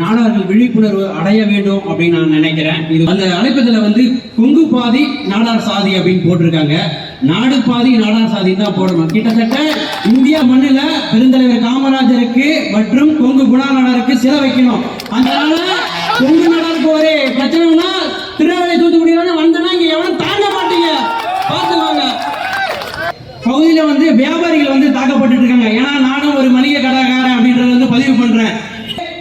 நாடார்கள் விழிப்புணர்வு அடைய வேண்டும் அப்படின்னு நான் நினைக்கிறேன். இது அந்த அழைப்பதுல வந்து கொங்கு பாதி நாடார் சாதி அப்படின்னு போட்டிருக்காங்க. நாடு பாதி நாடார் சாதி தான் போடணும். கிட்டத்தட்ட இந்தியா மண்ணுல பெருந்தலைவர் காமராஜருக்கு மற்றும் கொங்கு குணாநாடருக்கு சில வைக்கணும். அதனால கொங்கு நாடாருக்கு ஒரு பிரச்சனைனா திருநெல்வேலி தூத்துக்குடி வந்தனா இங்க எவனும் தாங்க மாட்டீங்க பார்த்துக்கோங்க பகுதியில வந்து வியாபாரிகள் வந்து தாக்கப்பட்டு இருக்காங்க ஏன்னா நானும் ஒரு மளிகை கடைக்காரன் அப்படின்றத வந்து பதிவு பண்றேன்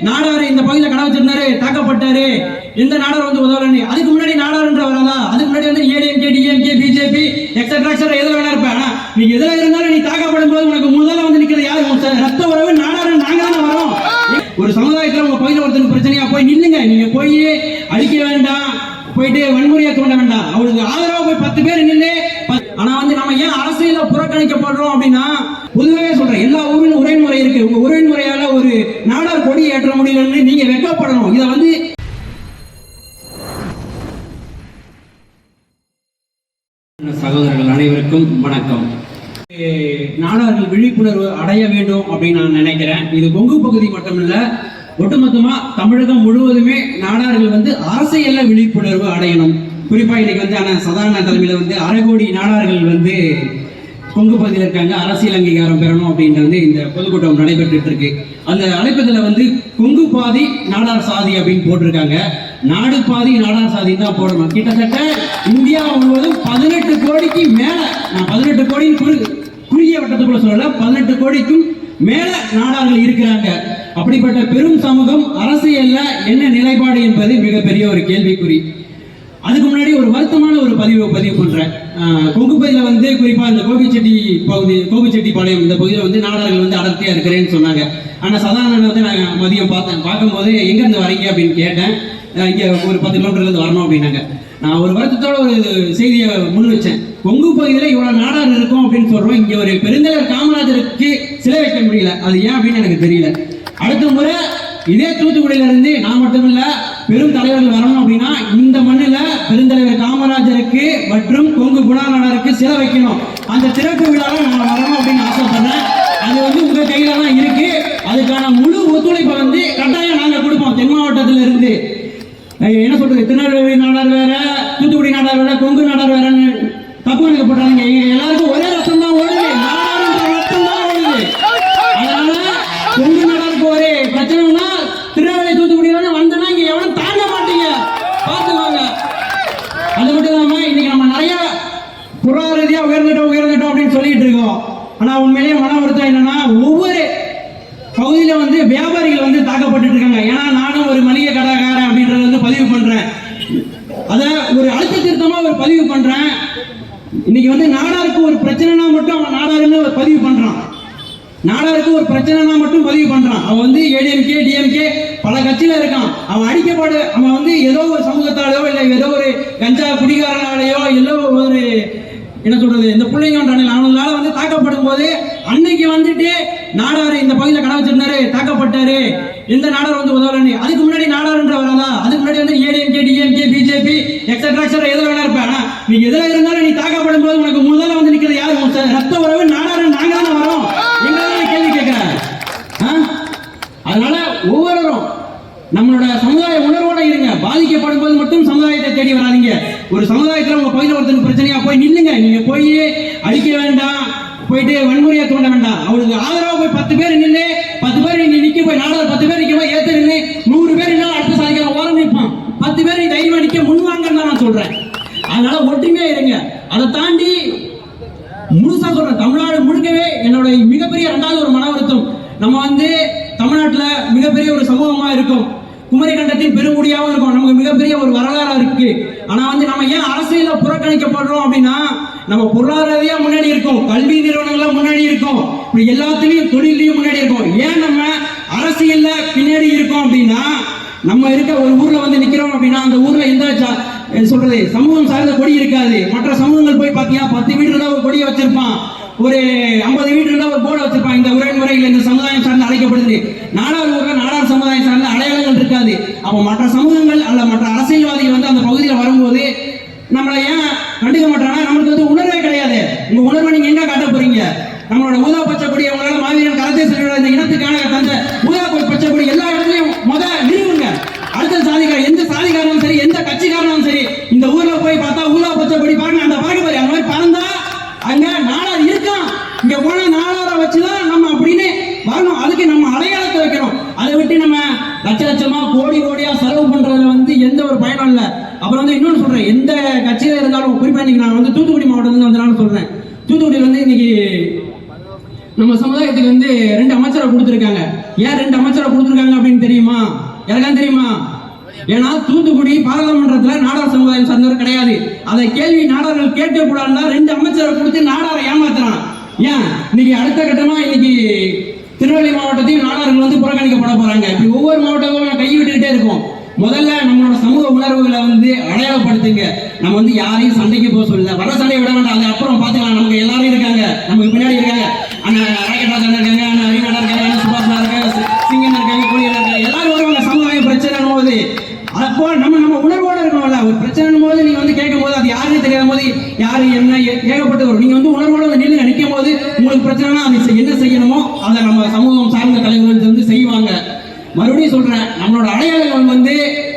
நாடார் இந்த பகுதியில கடை வச்சிருந்தாரு எந்த இந்த நாடார் வந்து உதவலன்னு அதுக்கு முன்னாடி நாடார்ன்ற வரலாம் அதுக்கு முன்னாடி வந்து ADMK DMK BJP extra extra எதுல வேணா இருப்ப ஆனா நீ எதுல இருந்தாலும் நீ தாக்கப்படும் போது உனக்கு முதல்ல வந்து நிக்கிறது யாரு? ரத்த உறவு நாடாரு நாங்க தானே வரோம். ஒரு சமுதாயத்துல உங்க பகுதியில் ஒருத்தருக்கு பிரச்சனையா போய் நில்லுங்க. நீங்க போய் அழிக்க வேண்டாம். போயிட்டு வன்முறையை தூண்ட வேண்டாம். அவருக்கு ஆதரவா போய் பத்து பேர் நின்று ஆனா வந்து நம்ம ஏன் அரசியல புறக்கணிக்கப்படுறோம் அப்படின்னா பொதுவாகவே சொல்றேன் எல்லா ஊரிலும் உரைமுறை இருக்கு. உங்க உரைமுறையால ஒரு நாடார் கொடி ஏற்ற முடியலன்னு நீங்க வெட்கப்படணும். இதை வந்து சகோதரர்கள் அனைவருக்கும் வணக்கம். நாடார்கள் விழிப்புணர்வு அடைய வேண்டும் அப்படின்னு நான் நினைக்கிறேன். இது கொங்கு பகுதி மட்டுமில்ல ஒட்டுமொத்தமா தமிழகம் முழுவதுமே நாடார்கள் வந்து அரசியல்ல விழிப்புணர்வு அடையணும். குறிப்பா இன்னைக்கு வந்து ஆனா சதாரண தலைமையில வந்து அரை கோடி நாடார்கள் வந்து கொங்கு பகுதியில் இருக்காங்க. அரசியல் அங்கீகாரம் பெறணும் அப்படின்ற வந்து இந்த பொதுக்கூட்டம் நடைபெற்றுட்டு இருக்கு. அந்த அழைப்பதுல வந்து கொங்கு பாதி நாடார் சாதி அப்படின்னு போட்டிருக்காங்க. நாடு பாதி நாடார் சாதி தான் போடணும். கிட்டத்தட்ட இந்தியா முழுவதும் பதினெட்டு கோடிக்கு மேல நான் பதினெட்டு கோடின்னு குறி குறுகிய வட்டத்துக்குள்ள சொல்லல பதினெட்டு கோடிக்கும் மேல நாடார்கள் இருக்கிறாங்க. அப்படிப்பட்ட பெரும் சமூகம் அரசியல்ல என்ன நிலைப்பாடு என்பது மிகப்பெரிய ஒரு கேள்விக்குறி. அதுக்கு முன்னாடி ஒரு வருத்தமான ஒரு பதிவு பதிவு பண்றேன். கொங்குப்பதியில வந்து குறிப்பா இந்த கோபிச்செட்டி பகுதி கோபிச்செட்டிப்பாளையம் இந்த பகுதியில வந்து நாடார்கள் வந்து அடர்த்தியா இருக்கிறேன்னு சொன்னாங்க. ஆனா சதானந்தன் வந்து நான் மதியம் பார்த்தேன். பார்க்கும்போது எங்க இருந்து வரீங்க? அப்படின்னு கேட்டேன். இங்கே ஒரு பத்து கிலோமீட்டர்ல இருந்து வரணும் அப்படின்னாங்க. நான் ஒரு வருத்தத்தோட ஒரு செய்தியை முன் வச்சேன். கொங்கு பகுதியில் இவ்வளவு நாடார் இருக்கும் அப்படின்னு சொல்றோம். இங்க ஒரு பெருந்தலைவர் காமராஜருக்கு சிலை வைக்க முடியல. அது ஏன் அப்படின்னு எனக்கு தெரியல. அடுத்த முறை இதே தூத்துக்குடியில இருந்து நான் மட்டும் இல்ல பெரும் தலைவர்கள் வரணும் அப்படின்னா இந்த மண்ணில் பெருந்தலைவர் காமராஜருக்கு மற்றும் கொங்கு குணாநாடருக்கு சிலை வைக்கணும். அந்த திறப்பு விழாவில் நான் வரணும் அப்படின்னு ஆசைப்படுறேன். என்ன சொல்றது? திருநெல்வேலி நாடார் வேற தூத்துக்குடி நாடார் வேற கொங்கு நாடார் வேறன்னு தப்பு எனக்கு போட்டாங்க எல்லாருக்கும் ஒரே ரத்தம் தான் ஓடுது. ரத்தம் தான் ஓடுது. அதனால கொங்கு நாடாருக்கு ஒரே பிரச்சனைனா திருநெல்வேலி தூத்துக்குடி வந்தனா இங்க எவனும் தாங்க மாட்டீங்க. பார்த்துக்கோங்க. அது மட்டும் இல்லாம இன்னைக்கு நம்ம நிறைய பொருளாதார ரீதியா உயர்ந்துட்டோம் உயர்ந்துட்டோம் அப்படின்னு சொல்லிட்டு இருக்கோம். ஆனா உண்மையிலேயே மன வருத்தம் என்னன்னா ஒவ்வொரு பகுதியில வந்து வியாபாரிகள் வந்து தாக்கப்பட்டு இருக்காங்க. ஏன்னா நானும் ஒரு மளிகை கடைக்காரன் அப்படின்னு பண்றேன் அத ஒரு அழுத்த திருத்தமா ஒரு பதிவு பண்றேன். இன்னைக்கு வந்து நாடாருக்கு ஒரு பிரச்சனைனா மட்டும் அவன் நாடாருன்னு ஒரு பதிவு பண்றான். நாடாருக்கு ஒரு பிரச்சனைனா மட்டும் பதிவு பண்றான். அவன் வந்து ஏடிஎம்கே டிஎம்கே பல கட்சியில இருக்கான். அவன் அடிக்கப்படு அவன் வந்து ஏதோ ஒரு சமூகத்தாலேயோ இல்லை ஏதோ ஒரு கஞ்சா குடிகாரனாலேயோ இல்லை ஒரு என்ன சொல்றது இந்த பிள்ளைங்கன்றானே அவனால வந்து தாக்கப்படும் போது அன்னைக்கு வந்துட்டு நாடாரு இந்த பகுதியில் கடை வச்சிருந்தாரு தாக்கப்பட்டாரு. இந்த நாடார் வந்து உதவலன்னு. அதுக்கு முன்னாடி நாடார் வரதா அதுக்கு முன்னாடி வந்து ADMK DMK BJP extra extra எதுல வேணா இருப்ப ஆனா நீ எதுல இருந்தாலும் நீ தாக்கப்படும் போது உனக்கு முதல்ல வந்து நிக்கிறது யாரு? ரத்த உறவு நாடாரு நாங்க தானே வரோம். எங்களை கேள்வி கேட்கிறேன் ஆ? அதனால ஒவ்வொருவரும் நம்மளோட சமுதாய உணர்வோட இருங்க. பாதிக்கப்படும் போது மட்டும் சமுதாயத்தை தேடி வராதீங்க. ஒரு சமுதாயத்துல உங்க பகுதியில் ஒருத்தர் பிரச்சனையா போய் நில்லுங்க. நீங்க போய் அடிக்க வேண்டாம். போயிட்டு வன்முறையை தூண்ட வேண்டாம். அவருக்கு ஆதரவா போய் பத்து பேர் நின்று பத்து பேர் நீ நிக்க போய் நாடார் பத்து பேர் நிக்க போய் ஏத்த நின்று நூறு பேர் நின்னா அடுத்த சாதிக்கிற ஓரம் நிற்பான் பத்து பேர் நீ தைரியமா நிக்க முன்வாங்கன்னு தான் நான் சொல்றேன். அதனால ஒற்றுமையா இருங்க. அதை தாண்டி முழுசா சொல்றேன் தமிழ்நாடு முழுக்கவே என்னோட மிகப்பெரிய இரண்டாவது ஒரு மன வருத்தம் நம்ம வந்து தமிழ்நாட்டுல மிகப்பெரிய ஒரு சமூகமா இருக்கும். குமரி கண்டத்தின் இருக்கும். நமக்கு மிகப்பெரிய ஒரு வரலாறு இருக்கு. ஆனா வந்து நம்ம ஏன் அரசியல புறக்கணிக்கப்படுறோம் அப்படின்னா நம்ம பொருளாதார முன்னாடி இருக்கோம். கல்வி நிறுவனங்கள்ல முன்னாடி இருக்கோம். இப்படி எல்லாத்துலயும் தொழிலையும் முன்னாடி இருக்கோம். ஏன் நம்ம அரசியல்ல பின்னாடி இருக்கோம் அப்படின்னா நம்ம இருக்க ஒரு ஊர்ல வந்து நிக்கிறோம் அப்படின்னா அந்த ஊர்ல எந்த சொல்றது. சமூகம் சார்ந்த கொடி இருக்காது. மற்ற சமூகங்கள் போய் பாத்தியா? பத்து வீடு இருந்தா ஒரு கொடியை வச்சிருப்பான். ஒரு ஐம்பது வீடு இருந்தா ஒரு போர்டு வச்சிருப்பான். இந்த உரை முறையில் இந்த சமுதாயம் சார்ந்து அழைக்கப்படுது. நாடார் ஊர்ல நாடார் சமுதாயம் சார்ந்த அடையாளங்கள் இருக்காது. அப்ப மற்ற சமூகங்கள் அல்ல மற்ற அரசியல்வாதிகள் வந்து அந்த பகுதியில் வரும்போது நம்மளை ஏன் கண்டுக்க மாட்டாங்கன்னா நம்மளுக்கு வந்து உணர்வே கிடையாது. உங்க உணர்வை நீங்க எங்க காட்ட போறீங்க? நம்மளோட ஊதா பச்சை கொடி அவங்களால மாவீரன் கரத்தை செல்வ இந்த இனத்துக்கான தந்த ஊதா இங்க போனா நாலாயிரம் வச்சுதான் நம்ம அப்படின்னு வரணும். அதுக்கு நம்ம அடையாளத்தை வைக்கணும். அதை விட்டு நம்ம லட்ச லட்சமா கோடி கோடியா செலவு பண்றதுல வந்து எந்த ஒரு பயனும் இல்லை. அப்புறம் வந்து இன்னொன்று சொல்றேன். எந்த கட்சியில இருந்தாலும் குறிப்பா இன்னைக்கு நான் வந்து தூத்துக்குடி மாவட்டத்துல வந்தனால சொல்றேன். தூத்துக்குடியில வந்து இன்னைக்கு நம்ம சமுதாயத்துக்கு வந்து ரெண்டு அமைச்சரை கொடுத்துருக்காங்க. ஏன் ரெண்டு அமைச்சரை கொடுத்துருக்காங்க அப்படின்னு தெரியுமா? யாருக்கான்னு தெரியுமா? ஏன்னா தூத்துக்குடி பாராளுமன்றத்துல நாடார் சமுதாயம் சார்ந்தவர் கிடையாது. அதை கேள்வி நாடார்கள் கேட்க கூடாதுன்னா ரெண்டு அமைச்சரை கொடுத்து நாடாரை ஏமாத்துறான் ஏன்? இன்னைக்கு அடுத்த கட்டமா இன்னைக்கு திருநெல்வேலி மாவட்டத்தையும் நாடார்கள் வந்து புறக்கணிக்கப்பட போறாங்க. இப்படி ஒவ்வொரு மாவட்டமும் கை விட்டுக்கிட்டே இருக்கும். முதல்ல நம்மளோட சமூக உணர்வுகளை வந்து அடையாளப்படுத்துங்க. நம்ம வந்து யாரையும் சண்டைக்கு போக சொல்லல. வர சண்டையை விட வேண்டாம். அது அப்புறம் பார்த்துக்கலாம். நமக்கு எல்லாரும் இருக்காங்க. நமக்கு பின்னாடி இருக்காங்க. அண்ணா ராக்கெட் இருக்காங்க. அண்ணா ரவிநாடா இருக்காங்க. அண்ணா சுபாஷ் இருக்காங்க. சிங்கன் இருக்காங்க. கோழியர் இருக்காங்க. எல்லாரும் வருவாங்க. சமுதாய பிரச்சனை போது அப்போ நம்ம நம்ம உணர்வோட இருக்கணும்ல. ஒரு பிரச்சனை போது நீங்க வந்து கேட்கும் போது அது யாருன்னு தெரியாத போது யாரு என்ன ஏ- ஏகப்பட்டு வரும் நீங்க வந்து உணர்வோட வந்து நின்று நிற்கும் போது உங்களுக்கு பிரச்சனைனா அது என்ன செய்யணுமோ அதை நம்ம சமூகம் சார்ந்த தலைவர்கள் வந்து செய்வாங்க. மறுபடியும் சொல்றேன் நம்மளோட அடையாளங்கள் வந்து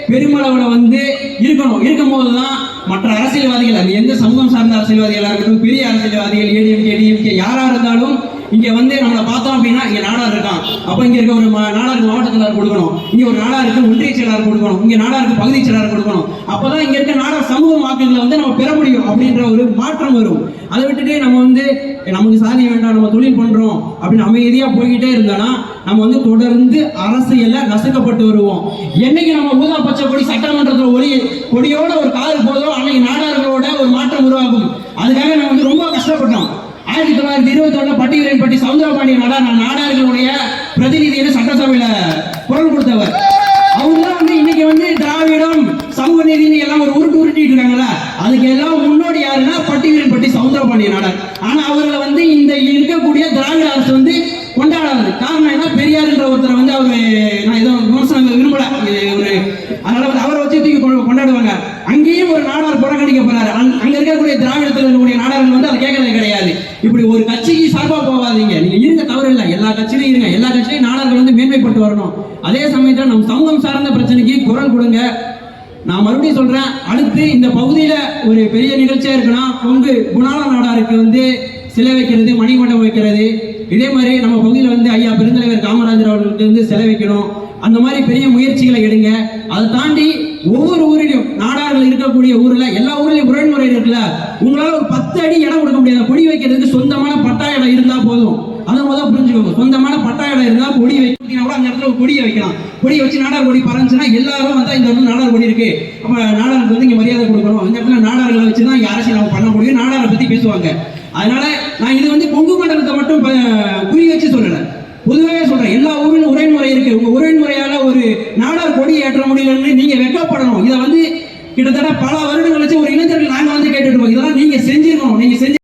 பெருமளவில் வந்து இருக்கணும். இருக்கும் போதுதான் மற்ற அரசியல்வாதிகள் அது எந்த சமூகம் சார்ந்த அரசியல்வாதிகளாக இருக்கட்டும் பெரிய அரசியல்வாதிகள் ஏடிஎம்கே டிஎம்கே யாரா இருந்தாலும் இங்க வந்து நம்மளை பார்த்தோம் அப்படின்னா இங்க நாடார் இருக்கான். அப்ப இங்க இருக்க ஒரு மா- நாடாருக்கு மாவட்டத்தில் கொடுக்கணும். இங்க ஒரு நாடாருக்கு ஒன்றிய செயலாளர் கொடுக்கணும். இங்க நாடாருக்கு பகுதி செயலாளர் கொடுக்கணும். அப்பதான் இங்க இருக்க நாடார் சமூக வாக்குகளை வந்து நம்ம பெற முடியும் அப்படின்ற ஒரு மாற்றம் வரும். அதை விட்டுட்டு நம்ம வந்து நமக்கு சாதி வேண்டாம் நம்ம தொழில் பண்றோம் அப்படின்னு அமைதியா போய்கிட்டே இருந்தோம்னா நம்ம வந்து தொடர்ந்து அரசியல்ல நசுக்கப்பட்டு வருவோம். என்னைக்கு நம்ம ஊதா பச்சை கொடி சட்டமன்றத்தில் ஒளி கொடியோட ஒரு கார் போதோ அன்னைக்கு நாடார்களோட ஒரு மாற்றம் உருவாகும். அதுக்காக நம்ம வந்து ரொம்ப கஷ்டப்பட்டோம். ஆயிரத்தி தொள்ளாயிரத்தி இருபத்தி ஒண்ணு பட்டியலின் பட்டி சவுந்தரபாண்டிய நாடார் நான் நாடார்களுடைய பிரதிநிதின்னு சட்டசபையில குரல் கொடுத்தவர். அவங்க தான் வந்து இன்னைக்கு வந்து திராவிடம் சமூக நீதினு எல்லாம் ஒரு உருட்டு உருட்டிட்டு இருக்காங்களா அதுக்கு எல்லாம் முன்னோடி யாருன்னா பட்டியலின் பட்டி சவுந்தரபாண்டிய நாடார் ஆனா அவர்களை வந்து இந்த இருக்கக்கூடிய திராவிட அரசு வந்து கொண்டாடாது காரணம் என்ன பெரியார்ன்ற ஒருத்தரை வந்து அவரு நான் ஏதோ விமர்சனம் விரும்பல இது ஒரு அதனால வந்து அவரை வச்சு தூக்கி கொண்டு- கொண்டாடுவாங்க அங்கேயும் ஒரு நாடார் புறக்கணிக்கப்படுறாரு அங்க அங்க இருக்கக்கூடிய திராவிடத்தில் இருக்கக்கூடிய நாடார்கள் வந்து அதை கேட்கறது கிடையாது. இப்படி ஒரு கட்சிக்கு சார்பா போகாதீங்க. நீங்க இருங்க தவறு இல்லை. எல்லா கட்சியிலும் இருங்க. எல்லா கட்சியிலும் நாடார்கள் வந்து மேன்மைப்பட்டு வரணும். அதே சமயத்துல நம்ம சமூகம் சார்ந்த பிரச்சனைக்கு குரல் கொடுங்க. நான் மறுபடியும் சொல்றேன் அடுத்து இந்த பகுதியில ஒரு பெரிய நிகழ்ச்சியா இருக்குன்னா கொங்கு குணால நாடாருக்கு வந்து சிலை வைக்கிறது மணிமண்டபம் வைக்கிறது. இதே மாதிரி நம்ம பகுதியில் வந்து ஐயா பெருந்தலைவர் காமராஜர் அவர்களுக்கு வந்து சிலை வைக்கணும். அந்த மாதிரி பெரிய முயற்சிகளை எடுங்க. அதை தாண்டி ஒவ்வொரு ஊரிலும் நாடார்கள் இருக்கக்கூடிய ஊர்ல எல்லா ஊர்லயும் உரண்முறை இருக்குல்ல? உங்களால ஒரு பத்து அடி இடம் கொடுக்க முடியாது. கொடி வைக்கிறதுக்கு சொந்தமான பட்டா இடம் இருந்தா போதும். அதை முதல் புரிஞ்சுக்கோங்க. சொந்தமான பட்டா இடம் இருந்தா பொடி வைக்கிறீங்கன்னா கூட அந்த இடத்துல ஒரு கொடியை வைக்கலாம். கொடியை வச்சு நாடார் கொடி பறந்துச்சுன்னா எல்லாரும் வந்து இந்த இடத்துல நாடார் கொடி இருக்கு. அப்ப நாடாருக்கு வந்து இங்க மரியாதை கொடுக்கணும். அந்த இடத்துல நாடார்களை வச்சு தான் இங்க அரசியல் நம்ம பண்ண முடியும். நாடாரை பத்தி பேசுவாங்க. அதனால நான் இது வந்து கொங்கு மண்டலத்தை மட்டும் ப- குறி வச்சு சொல்லலை. பொதுவாகவே சொல்றேன் எல்லா ஊரிலும் உரைமுறை இருக்கு. உங்க உரைமுறையால ஒரு நாடார் கொடி ஏற்ற முடியலன்னு நீங்க வெட்டப்படணும் இதை வந்து கிட்டத்தட்ட பல வருடங்கள் வச்சு ஒரு இளைஞர்கள் நாங்க வந்து கேட்டுட்டு இருக்கோம். இதெல்லாம் நீங்க செஞ்சிடணும் நீங்க செஞ்சு